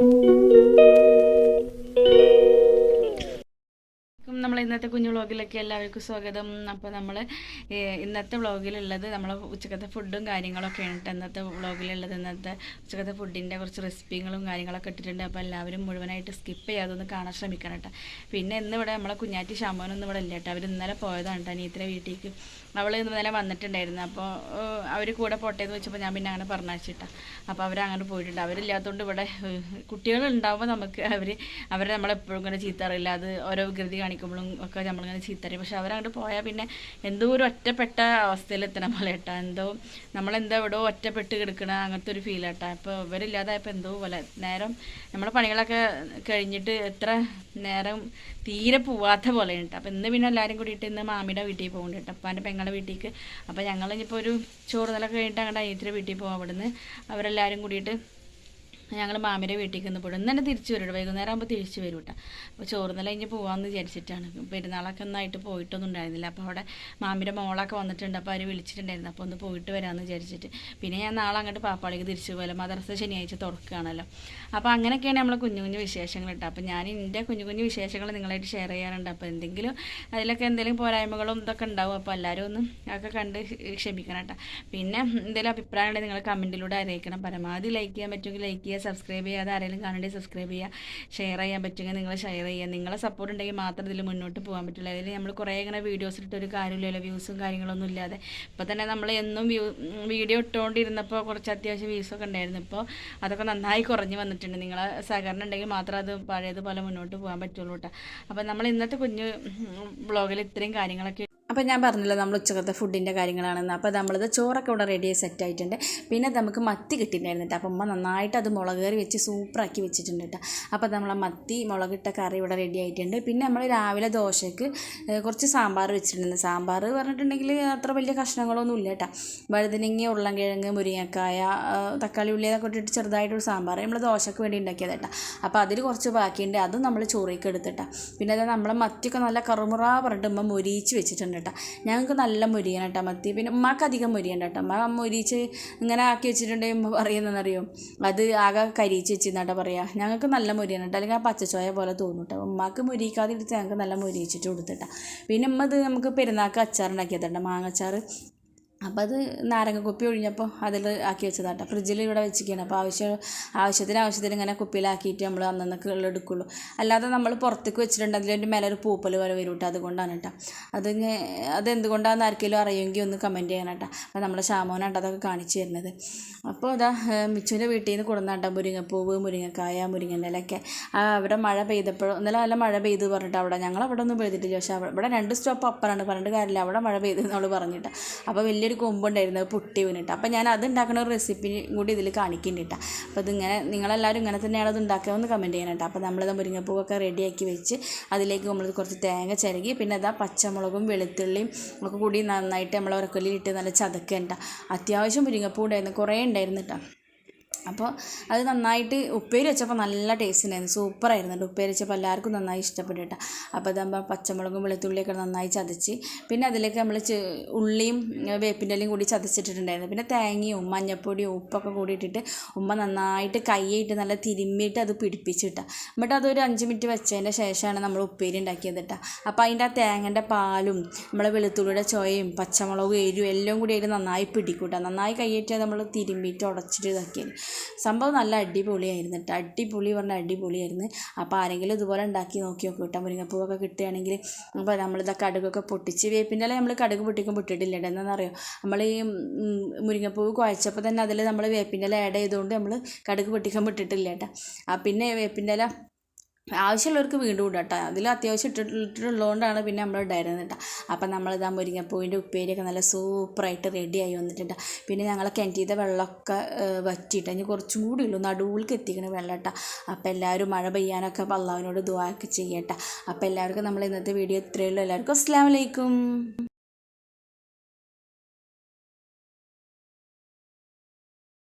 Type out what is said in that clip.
Thank you. വ്ളോഗിലേക്ക് എല്ലാവർക്കും സ്വാഗതം. അപ്പോൾ നമ്മൾ ഇന്നത്തെ വ്ളോഗിലുള്ളത് നമ്മൾ ഉച്ചക്കത്തെ ഫുഡും കാര്യങ്ങളൊക്കെയാണ് കേട്ടോ ഇന്നത്തെ വ്ളോഗിലുള്ളത്. ഇന്നത്തെ ഉച്ചക്കത്തെ ഫുഡിന്റെ കുറച്ച് റെസിപ്പികളും കാര്യങ്ങളൊക്കെ ഇട്ടിട്ടുണ്ട്. അപ്പോൾ എല്ലാവരും മുഴുവനായിട്ട് സ്കിപ്പ് ചെയ്യാതെ ഒന്ന് കാണാൻ ശ്രമിക്കണം കേട്ടോ പിന്നെ ഇന്ന് ഇവിടെ നമ്മളെ കുഞ്ഞാറ്റി ശാമോനൊന്നും ഇവിടെ ഇല്ല കേട്ടോ അവർ ഇന്നലെ പോയതാണ് കേട്ടോ അനിയത്തിന്റെ വീട്ടിലേക്ക്. അവൾ ഇന്നലെ വന്നിട്ടുണ്ടായിരുന്നു. അപ്പോൾ അവർ കൂടെ പോട്ടെ എന്ന് വെച്ചപ്പോൾ ഞാൻ പിന്നെ അങ്ങനെ പറഞ്ഞയച്ചിട്ടാ അപ്പോൾ അവർ അങ്ങനെ പോയിട്ടുണ്ട്. അവരില്ലാത്തതുകൊണ്ട് ഇവിടെ കുട്ടികൾ ഉണ്ടാവുമ്പോൾ നമുക്ക് അവർ അവരെ നമ്മളെപ്പോഴും ഇങ്ങനെ ചീത്ത അറിയില്ല അത് ഓരോ വികൃതി കാണിക്കുമ്പോഴും ഒക്കെ നമ്മളിങ്ങനെ ചീത്ത അറിയും പക്ഷെ അവരങ്ങോട്ട് പോയാൽ പിന്നെ എന്തോ ഒരു ഒറ്റപ്പെട്ട അവസ്ഥയിലെത്തണം പോലെ കേട്ടോ. എന്തോ നമ്മളെന്തോ എവിടെയോ ഒറ്റപ്പെട്ട് കിടക്കണ അങ്ങനത്തെ ഒരു ഫീൽ കേട്ടോ. അപ്പോൾ ഇവരില്ലാതായപ്പോൾ എന്തോ പോലെ. നേരം നമ്മളെ പണികളൊക്കെ കഴിഞ്ഞിട്ട് എത്ര നേരം തീരെ പോവാത്ത പോലെ ഉണ്ട് അപ്പോൾ ഇന്ന് പിന്നെ എല്ലാവരും കൂടിയിട്ട് ഇന്ന് മാമിയുടെ വീട്ടിൽ പോകുന്നുണ്ട് കേട്ടോ. അപ്പാന്റെ പെങ്ങളുടെ വീട്ടിലേക്ക് അപ്പോൾ ഞങ്ങൾ ഇനിയിപ്പോൾ ഒരു ചോറ് നിലൊക്കെ കഴിഞ്ഞിട്ട് അങ്ങോട്ട് അനിയത്തിന്റെ വീട്ടിൽ പോകാം അവിടുന്ന് അവരെല്ലാവരും കൂടിയിട്ട് ഞങ്ങൾ മാമിന്റെ വീട്ടിൽ ഒന്ന് പോയിട്ട് ഇന്ന് തിരിച്ചു വരും വൈകുന്നേരം ആകുമ്പോൾ തിരിച്ചു വരും കേട്ടോ അപ്പോൾ ചോറുന്നല കഴിഞ്ഞ് പോകാമെന്ന് വിചാരിച്ചിട്ടാണ്. പെരുന്നാളൊക്കെ ഒന്നായിട്ട് പോയിട്ടൊന്നും ഉണ്ടായിരുന്നില്ല. അപ്പോൾ അവിടെ മാമിന്റെ മോളൊക്കെ വന്നിട്ടുണ്ട്. അപ്പോൾ അവർ വിളിച്ചിട്ടുണ്ടായിരുന്നു. അപ്പോൾ ഒന്ന് പോയിട്ട് വരാമെന്ന് വിചാരിച്ചിട്ട്. പിന്നെ ഞാൻ നാളെ അങ്ങോട്ട് പാപ്പാളിക്ക് തിരിച്ചു പോലെ മദ്രസ ശനിയാഴ്ച തുറക്കുകയാണല്ലോ. അപ്പോൾ അങ്ങനെയൊക്കെയാണ് നമ്മൾ കുഞ്ഞു കുഞ്ഞു വിശേഷങ്ങൾ കേട്ടോ. അപ്പോൾ ഞാൻ എന്റെ കുഞ്ഞു കുഞ്ഞു വിശേഷങ്ങൾ നിങ്ങളായിട്ട് ഷെയർ ചെയ്യാറുണ്ട്. അപ്പോൾ എന്തെങ്കിലും അതിലൊക്കെ എന്തെങ്കിലും പോരായ്മകളും ഇതൊക്കെ ഉണ്ടാവും. അപ്പോൾ എല്ലാവരും ഒന്ന് അതൊക്കെ കണ്ട് ക്ഷമിക്കണം കേട്ടോ. പിന്നെ എന്തെങ്കിലും അഭിപ്രായം ഉണ്ടെങ്കിൽ നിങ്ങൾ കമന്റിലൂടെ അറിയിക്കണം. പരമാവധി ലൈക്ക് ചെയ്യാൻ പറ്റുമെങ്കിൽ ലൈക്ക് ചെയ്യുക സബ്സ്ക്രൈബ് ചെയ്യാതെ ആരെങ്കിലും കാണേണ്ടി സബ്സ്ക്രൈബ് ചെയ്യുക. ഷെയർ ചെയ്യാൻ പറ്റുമെങ്കിൽ നിങ്ങൾ ഷെയർ ചെയ്യുക. നിങ്ങളെ സപ്പോർട്ട് ഉണ്ടെങ്കിൽ മാത്രം ഇതിൽ മുന്നോട്ട് പോകാൻ പറ്റുള്ളൂ. അതിൽ നമ്മൾ കുറേ ഇങ്ങനെ വീഡിയോസ് ഇട്ടൊരു കാര്യമില്ലല്ലോ വ്യൂസും കാര്യങ്ങളൊന്നും ഇല്ലാതെ. ഇപ്പോൾ തന്നെ നമ്മൾ എന്നും വ്യൂ വീഡിയോ ഇട്ടുകൊണ്ടിരുന്നപ്പോൾ കുറച്ച് അത്യാവശ്യം വ്യൂസൊക്കെ ഉണ്ടായിരുന്നു. ഇപ്പോൾ അതൊക്കെ നന്നായി കുറഞ്ഞു വന്നിട്ടുണ്ട്. നിങ്ങളെ സഹകരണം ഉണ്ടെങ്കിൽ മാത്രം അത് പഴയതുപോലെ മുന്നോട്ട് പോകാൻ പറ്റുള്ളൂ കേട്ടോ അപ്പോൾ നമ്മൾ ഇന്നത്തെ കുഞ്ഞ് ബ്ലോഗിൽ ഇത്രയും കാര്യങ്ങളൊക്കെ അപ്പോൾ ഞാൻ പറഞ്ഞല്ലോ നമ്മൾ ഉച്ചക്കത്തെ ഫുഡിന്റെ കാര്യങ്ങളാണെന്ന്. അപ്പോൾ നമ്മളിത് ചോറൊക്കെ ഇവിടെ റെഡി സെറ്റ് ആയിട്ടുണ്ട്. പിന്നെ നമുക്ക് മത്തി കിട്ടിയിട്ടുണ്ടായിരുന്നു കേട്ടോ. അപ്പോൾ ഉമ്മ നന്നായിട്ട് അത് മുളക് കറി വെച്ച് സൂപ്പറാക്കി വെച്ചിട്ടുണ്ട് കേട്ടോ. അപ്പോൾ നമ്മൾ മത്തി മുളകിട്ട കറി ഇവിടെ റെഡി ആയിട്ടുണ്ട്. പിന്നെ നമ്മൾ രാവിലെ ദോശയ്ക്ക് കുറച്ച് സാമ്പാർ വെച്ചിട്ടുണ്ട്. സാമ്പാർ പറഞ്ഞിട്ടുണ്ടെങ്കിൽ അത്ര വലിയ കഷ്ണങ്ങളൊന്നും ഇല്ല കേട്ടോ. വഴുതനങ്ങി ഉരുളൻകിഴങ്ങ് മുരിങ്ങക്കായ തക്കാളി ഉള്ളി അതൊക്കെ ഇട്ടിട്ട് ചെറുതായിട്ടൊരു സാമ്പാർ നമ്മൾ ദോശയ്ക്ക് വേണ്ടി ഉണ്ടാക്കിയത് കേട്ടോ. അപ്പോൾ അതിൽ കുറച്ച് ബാക്കിയുണ്ട്. അതും നമ്മൾ ചോറേക്ക് എടുത്തിട്ടാണ് പിന്നെ അത് നമ്മളെ മത്തിയൊക്കെ നല്ല കറുമുറ പറഞ്ഞിട്ട് ഉമ്മ മൊരിയിച്ച് വെച്ചിട്ടുണ്ട് കേട്ടോ. ഞങ്ങൾക്ക് നല്ല മുരിയാണ് കേട്ടോ മത്തി. പിന്നെ ഉമ്മക്ക് അധികം മുരിയുണ്ട് കേട്ടോ. ഉമ്മ മുരിച്ച് ഇങ്ങനെ ആക്കി വെച്ചിട്ടുണ്ടെങ്കിൽ ഉമ്മ പറയുന്നതെന്നറിയോ? അത് ആകെ കരിയിച്ച് വെച്ചിരുന്നാട്ടോ പറയുക ഞങ്ങൾക്ക് നല്ല മുരിയാണ് കേട്ടോ. അല്ലെങ്കിൽ ആ പച്ചച്ചോയ പോലെ തോന്നും കേട്ടോ. ഉമ്മാക്ക് മുരിക്കാതെ എടുത്ത് ഞങ്ങൾക്ക് നല്ല മുരിയിച്ചിട്ട് കൊടുത്തിട്ടാ. പിന്നെ ഉമ്മ ഇത് നമുക്ക് പെരുന്നാൾക്ക് അച്ചാറുണ്ടാക്കിയതുണ്ട് മാങ്ങച്ചാർ അപ്പോൾ അത് നാരങ്ങ കുപ്പി ഒഴിഞ്ഞപ്പോൾ അതിൽ ആക്കി വെച്ചതാട്ടോ. ഫ്രിഡ്ജിൽ ഇവിടെ വെച്ചിരിക്കുകയാണ് അപ്പോൾ ആവശ്യം ആവശ്യത്തിന് ആവശ്യത്തിന് ഇങ്ങനെ കുപ്പിയിലാക്കിയിട്ട് നമ്മൾ അന്നന്നൊക്കെ എടുക്കുള്ളൂ. അല്ലാതെ നമ്മൾ പുറത്തേക്ക് വെച്ചിട്ടുണ്ട്. അതിന്റെ മേലെ ഒരു പൂപ്പൽ വരെ വരും കേട്ടോ. അതുകൊണ്ടാണ് കേട്ടോ. അത് അതെന്തുകൊണ്ടാണെന്ന് ആർക്കെങ്കിലും അറിയുമെങ്കിൽ ഒന്ന് കമന്റ് ചെയ്യണം കേട്ടോ. അപ്പോൾ നമ്മുടെ ഷാമോനാട്ടോ അതൊക്കെ കാണിച്ചു തരുന്നത്. അപ്പോൾ അതാ മിച്ചുവിന്റെ വീട്ടിൽ നിന്ന് കൊടുന്നാട്ടോ മുരിങ്ങപ്പൂവ് മുരിങ്ങക്കായ മുരിങ്ങന്റെ ഇലയൊക്കെ. അവിടെ മഴ പെയ്തപ്പോൾ ഇന്നലെ നല്ല മഴ പെയ്ത് പറഞ്ഞിട്ട് അവിടെ ഞങ്ങൾ അവിടെ ഒന്നും പെയ്തിട്ടില്ല. പക്ഷേ അവിടെ രണ്ട് സ്റ്റോപ്പ് അപ്പറാണ് പറഞ്ഞിട്ട് കാര്യമില്ല. അവിടെ മഴ പെയ്ത് നമ്മൾ പറഞ്ഞിട്ട്. അപ്പോൾ വലിയ വലിയൊരു കൊമ്പുണ്ടായിരുന്നു പൊട്ടി വീണിട്ട്. അപ്പോൾ ഞാൻ അത് ഉണ്ടാക്കുന്ന ഒരു റെസിപ്പി കൂടി ഇതിൽ കാണിക്കുന്നുണ്ട് അപ്പോൾ ഇതിങ്ങനെ നിങ്ങളെല്ലാവരും ഇങ്ങനെ തന്നെയാണ് അത് ഉണ്ടാക്കുകയെന്ന് കമന്റ് ചെയ്യണം കേട്ടോ അപ്പോൾ നമ്മളത് മുരിങ്ങപ്പൂവൊക്കെ റെഡിയാക്കി വെച്ച് അതിലേക്ക് നമ്മൾ കുറച്ച് തേങ്ങ ചിരകി പിന്നെ അതാ പച്ചമുളകും വെളുത്തുള്ളിയും ഒക്കെ കൂടി നന്നായിട്ട് നമ്മൾ ഉറക്കലിട്ട് നല്ല ചതക്കേണ്ട അത്യാവശ്യം മുരിങ്ങപ്പൂ ഉണ്ടായിരുന്നു കുറേ ഉണ്ടായിരുന്നു കേട്ടോ അപ്പോൾ അത് നന്നായിട്ട് ഉപ്പേരി വെച്ചപ്പോൾ നല്ല ടേസ്റ്റ് ഉണ്ടായിരുന്നു സൂപ്പറായിരുന്നു ഉപ്പേരി വെച്ചപ്പോൾ എല്ലാവർക്കും നന്നായി ഇഷ്ടപ്പെട്ടു കേട്ടോ അപ്പോൾ അതാകുമ്പോൾ പച്ചമുളകും വെളുത്തുള്ളിയൊക്കെ നന്നായി ചതച്ച് പിന്നെ അതിലേക്ക് നമ്മൾ ഉള്ളിയും വേപ്പിന്റെ ഇലയും കൂടി ചതച്ചിട്ടിട്ടുണ്ടായിരുന്നു. പിന്നെ തേങ്ങയും മഞ്ഞപ്പൊടിയും ഉപ്പൊക്കെ കൂടി ഇട്ടിട്ട് ഉമ്മ നന്നായിട്ട് കൈയിട്ട് നല്ല തിരുമ്മിയിട്ട് അത് പിടിപ്പിച്ചിട്ടാ. എന്നിട്ട് അതൊരു അഞ്ച് മിനിറ്റ് വെച്ചതിന്റെ ശേഷമാണ് നമ്മൾ ഉപ്പേരി ഉണ്ടാക്കിയത് കേട്ടോ അപ്പോൾ അതിന്റെ ആ തേങ്ങന്റെ പാലും നമ്മളെ വെളുത്തുള്ളിയുടെ ചോയയും പച്ചമുളകും എരിവും എല്ലാം കൂടി ആയിട്ട് നന്നായി പിടിക്കൂട്ടാ. നന്നായി കൈയിട്ട് നമ്മൾ തിരുമ്മിയിട്ട് ഉടച്ചിട്ട് ഇതാക്കിയത്. സംഭവം നല്ല അടിപൊളിയായിരുന്നു കേട്ടോ അടിപൊളി പറഞ്ഞ അടിപൊളിയായിരുന്നു. അപ്പോൾ ആരെങ്കിലും ഇതുപോലെ ഉണ്ടാക്കി നോക്കി നോക്കും. കേട്ടോ മുരിങ്ങപ്പൂവൊക്കെ കിട്ടുകയാണെങ്കിൽ അപ്പോൾ നമ്മളിതാ കടുകൊക്കെ പൊട്ടിച്ച് വേപ്പിന്റെ നമ്മൾ കടുക് പൊട്ടിക്കുമ്പോൾ പൊട്ടിട്ടില്ല കേട്ടോ എന്താണെന്നറിയോ നമ്മൾ ഈ മുരിങ്ങപ്പൂവ് കുഴച്ചപ്പോൾ തന്നെ അതിൽ നമ്മൾ വേപ്പിന്റെ ഇല ആഡ് ചെയ്തുകൊണ്ട് നമ്മൾ കടുക് പൊട്ടിക്കാൻ ഇട്ടിട്ടില്ല കേട്ടോ ആ പിന്നെ വേപ്പിന്റെ ഇല ആവശ്യമുള്ളവർക്ക് വീണ്ടും ഇടാം കേട്ടോ അതിൽ അത്യാവശ്യം ഇട്ടിട്ടുള്ളതുകൊണ്ടാണ് പിന്നെ നമ്മൾ ഇടായിരുന്നത് കേട്ടോ അപ്പം നമ്മളിതാ മുരിങ്ങപ്പൂവിന്റെ ഉപ്പേരിയൊക്കെ നല്ല സൂപ്പറായിട്ട് റെഡിയായി വന്നിട്ടുണ്ട് പിന്നെ ഞങ്ങൾ കിണറ്റിത്തെ വെള്ളമൊക്കെ വറ്റിയിട്ട്. ഇനി കുറച്ചും കൂടി ഉള്ളൂ. നടുവിലേക്ക് എത്തിക്കണ വെള്ളം കേട്ടോ അപ്പോൾ എല്ലാവരും മഴ പെയ്യാനൊക്കെ അള്ളാവിനോട് ദുവാക്ക് ചെയ്യട്ടെ. അപ്പോൾ എല്ലാവർക്കും നമ്മൾ ഇന്നത്തെ വീഡിയോ ഇത്രയേ ഉള്ളൂ. എല്ലാവർക്കും അസ്സാം വലൈക്കും